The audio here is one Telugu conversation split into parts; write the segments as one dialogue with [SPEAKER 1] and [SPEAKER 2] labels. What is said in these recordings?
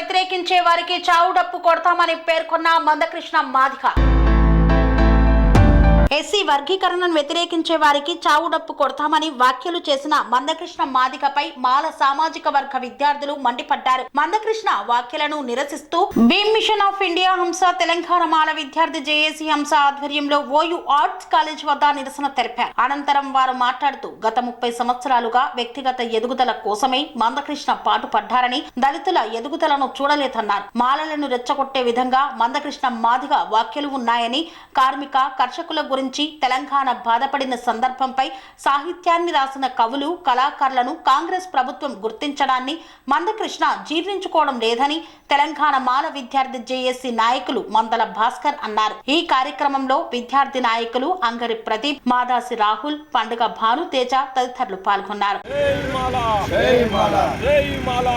[SPEAKER 1] వ్యతిరేకించే వారికి చావుడప్పు కొడతామని పేర్కొన్న మందకృష్ణ మాదిక. ఎస్సీ వర్గీకరణను వ్యతిరేకించే వారికి చావుడప్పు కొడతామని వ్యాఖ్యలు చేసిన మందకృష్ణ మాదికపై మాల సామాజిక వర్గ విద్యార్థులు మండిపడ్డారు. మందకృష్ణ వ్యాఖ్యలను నిరసిస్తూ భీమ్ మిషన్ ఆఫ్ ఇండియా హంస తెలంగాణ మాల విద్యార్థి జేఏసీ హంస ఆధ్వర్యంలో ఓయూ ఆర్ట్స్ కాలేజ్ వద్ద నిరసన తెలిపారు. అనంతరం వారు మాట్లాడుతూ గత ముప్పై సంవత్సరాలుగా వ్యక్తిగత ఎదుగుదల కోసమే మందకృష్ణ పాటుపడ్డారని దళితుల ఎదుగుదలను చూడలేదన్నారు. మాలలను రెచ్చగొట్టే విధంగా మందకృష్ణ మాదిగ వ్యాఖ్యలు ఉన్నాయని కార్మిక కర్షకుల గురించి తెలంగాణ బాధపడిన సందర్భంపై సాహిత్యాన్ని రాసిన కవులు కళాకారులను కాంగ్రెస్ ప్రభుత్వం గుర్తించడాన్ని మందకృష్ణ జీర్ణించుకోవడం లేదని తెలంగాణ మాల విద్యార్థి జేఏసీ నాయకులు మందల భాస్కర్ అన్నారు. ఈ కార్యక్రమంలో విద్యార్థి నాయకులు అంగరి ప్రదీప్ మాదాసి రాహుల్ పండుగ భానుతేజ తదితరులు పాల్గొన్నారు.
[SPEAKER 2] జై మాల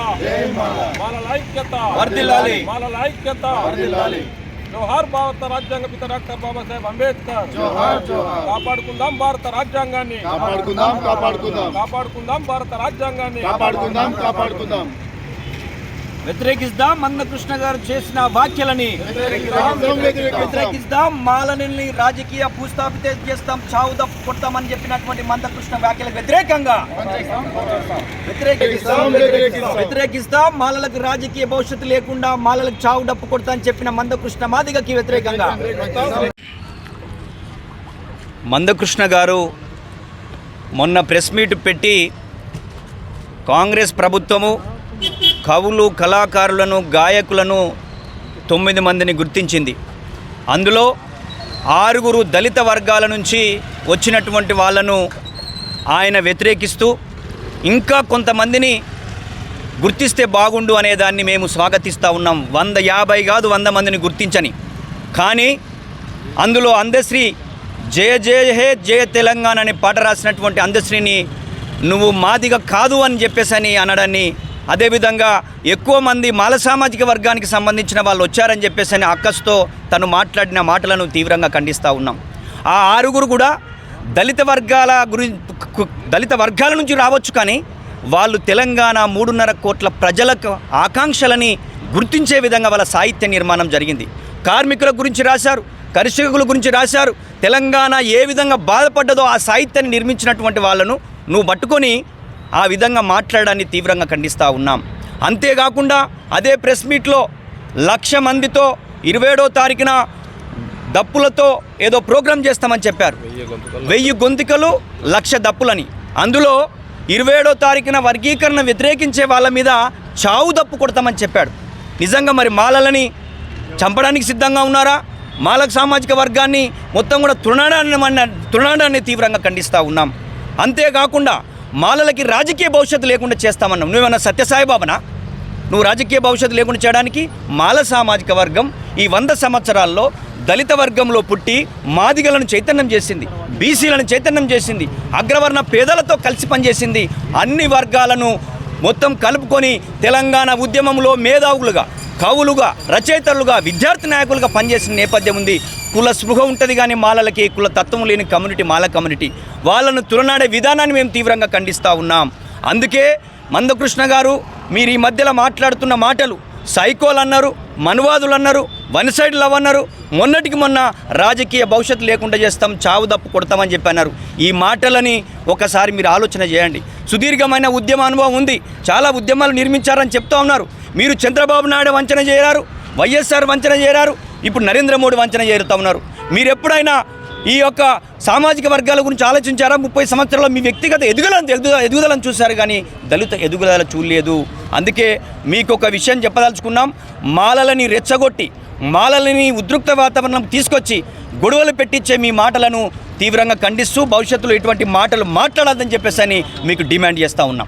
[SPEAKER 2] జోహార్ భారత రాజ్యాంగ పిత డాక్టర్ బాబాసాహెబ్ అంబేద్కర్.
[SPEAKER 3] జోహార్ జోహార్.
[SPEAKER 2] కాపాడుకుందాం భారత రాజ్యాంగాన్ని.
[SPEAKER 3] కాపాడుకుందాం కాపాడుకుందాం.
[SPEAKER 2] కాపాడుకుందాం భారత రాజ్యాంగాన్ని.
[SPEAKER 3] కాపాడుకుందాం కాపాడుకుందాం.
[SPEAKER 4] వ్యతిరేకిస్తాం మందకృష్ణ గారు చేసిన వ్యాఖ్యలని
[SPEAKER 3] వ్యతిరేకిస్తాం, వ్యతిరేకిస్తాం.
[SPEAKER 4] మాలని రాజకీయ భూస్థాపిత చేస్తాం చావు తప్పు కొడతామని చెప్పినటువంటి మందకృష్ణ వ్యాఖ్యలకు వ్యతిరేకంగా వ్యతిరేకిస్తాం
[SPEAKER 3] వ్యతిరేకిస్తాం.
[SPEAKER 4] వ్యతిరేకిస్తాం మాలలకు రాజకీయ భవిష్యత్తు లేకుండా మాలలకు చావు డప్పు కొడతా అని చెప్పిన మందకృష్ణ మాదిగకి వ్యతిరేకంగా మందకృష్ణ గారు మొన్న ప్రెస్ మీట్ పెట్టి కాంగ్రెస్ ప్రభుత్వము కవులు కళాకారులను గాయకులను తొమ్మిది మందిని గుర్తించింది. అందులో ఆరుగురు దళిత వర్గాల నుంచి వచ్చినటువంటి వాళ్ళను ఆయన వ్యతిరేకిస్తూ ఇంకా కొంతమందిని గుర్తిస్తే బాగుండు అనే దాన్ని మేము స్వాగతిస్తూ ఉన్నాం. వంద యాభై కాదు వంద మందిని గుర్తించని. కానీ అందులో అందశ్రీ జయ జయ హే జయ తెలంగాణ అనే పాట రాసినటువంటి అందశ్రీని నువ్వు మాదిగ కాదు అని చెప్పేసి అని అనడాన్ని అదేవిధంగా ఎక్కువ మంది మాల సామాజిక వర్గానికి సంబంధించిన వాళ్ళు వచ్చారని చెప్పేసి అని అక్కస్తో తను మాట్లాడిన మాటలను తీవ్రంగా ఖండిస్తూ ఉన్నాం. ఆ ఆరుగురు కూడా దళిత వర్గాల గురించి దళిత వర్గాల నుంచి రావచ్చు కానీ వాళ్ళు తెలంగాణ మూడున్నర కోట్ల ప్రజలకు ఆకాంక్షలని గుర్తించే విధంగా వాళ్ళ సాహిత్య నిర్మాణం జరిగింది. కార్మికుల గురించి రాశారు కర్షకుల గురించి రాశారు తెలంగాణ ఏ విధంగా బాధపడ్డదో ఆ సాహిత్యాన్ని నిర్మించినటువంటి వాళ్ళను నువ్వు పట్టుకొని ఆ విధంగా మాట్లాడడాన్ని తీవ్రంగా ఖండిస్తూ ఉన్నాం. అంతేకాకుండా అదే ప్రెస్ మీట్లో లక్ష మందితో ఇరవైడో తారీఖున దప్పులతో ఏదో ప్రోగ్రాం చేస్తామని చెప్పారు. వెయ్యి గొంతుకలు. లక్ష దప్పులని. అందులో ఇరవై ఏడో తారీఖున వర్గీకరణ వ్యతిరేకించే వాళ్ళ మీద చావు దప్పు కొడతామని చెప్పాడు. నిజంగా మరి మాలలని చంపడానికి సిద్ధంగా ఉన్నారా? మాలక సామాజిక వర్గాన్ని మొత్తం కూడా తృణాడాన్ని తృణాడాన్ని తీవ్రంగా ఖండిస్తూ ఉన్నాం. అంతేకాకుండా మాలలకి రాజకీయ భవిష్యత్తు లేకుండా చేస్తామన్నావు. నువ్వేమన్నా సత్యసాయిబాబనా? నువ్వు రాజకీయ భవిష్యత్తు లేకుండా చేయడానికి మాల సామాజిక వర్గం ఈ వంద సంవత్సరాల్లో దళిత వర్గంలో పుట్టి మాదిగలను చైతన్యం చేసింది బీసీలను చైతన్యం చేసింది అగ్రవర్ణ పేదలతో కలిసి పనిచేసింది అన్ని వర్గాలను మొత్తం కలుపుకొని తెలంగాణ ఉద్యమంలో మేధావులుగా కవులుగా రచయితలుగా విద్యార్థి నాయకులుగా పనిచేసిన నేపథ్యం ఉంది. కుల స్పృహ ఉంటుంది కానీ మాలలకి కుల తత్వం లేని కమ్యూనిటీ మాల కమ్యూనిటీ. వాళ్ళను తులనాడే విధానాన్ని మేము తీవ్రంగా ఖండిస్తూ ఉన్నాం. అందుకే మందకృష్ణ గారు మీరు ఈ మధ్యలో మాట్లాడుతున్న మాటలు సైకోలు అన్నారు మనువాదులు అన్నారు వన్ సైడ్ లవ్ అన్నారు. మొన్నటికి మొన్న రాజకీయ భవిష్యత్తు లేకుండా చేస్తాం చావు దప్పు కొడతామని చెప్పి అన్నారు ఈ మాటలని ఒకసారి మీరు ఆలోచన చేయండి. సుదీర్ఘమైన ఉద్యమ అనుభవం ఉంది. చాలా ఉద్యమాలు నిర్మించారని చెప్తా ఉన్నారు. మీరు చంద్రబాబు నాయుడు వంచన చేయరారు వైఎస్ఆర్ వంచన చేయరారు ఇప్పుడు నరేంద్ర మోడీ వంచన చేరుతా ఉన్నారు. మీరు ఎప్పుడైనా ఈ యొక్క సామాజిక వర్గాల గురించి ఆలోచించారా? ముప్పై సంవత్సరాల్లో మీ వ్యక్తిగత ఎదుగుదలను ఎదుగుదల ఎదుగుదలను చూశారు కానీ దళిత ఎదుగుదల చూడలేదు. అందుకే మీకు ఒక విషయం చెప్పదలుచుకున్నాం. మాలలని రెచ్చగొట్టి మాలలని ఉద్రిక్త వాతావరణం తీసుకొచ్చి గొడవలు పెట్టించే మీ మాటలను తీవ్రంగా ఖండిస్తూ భవిష్యత్తులో ఇటువంటి మాటలు మాట్లాడద్దని చెప్పేసి అని మీకు డిమాండ్ చేస్తూ ఉన్నాం.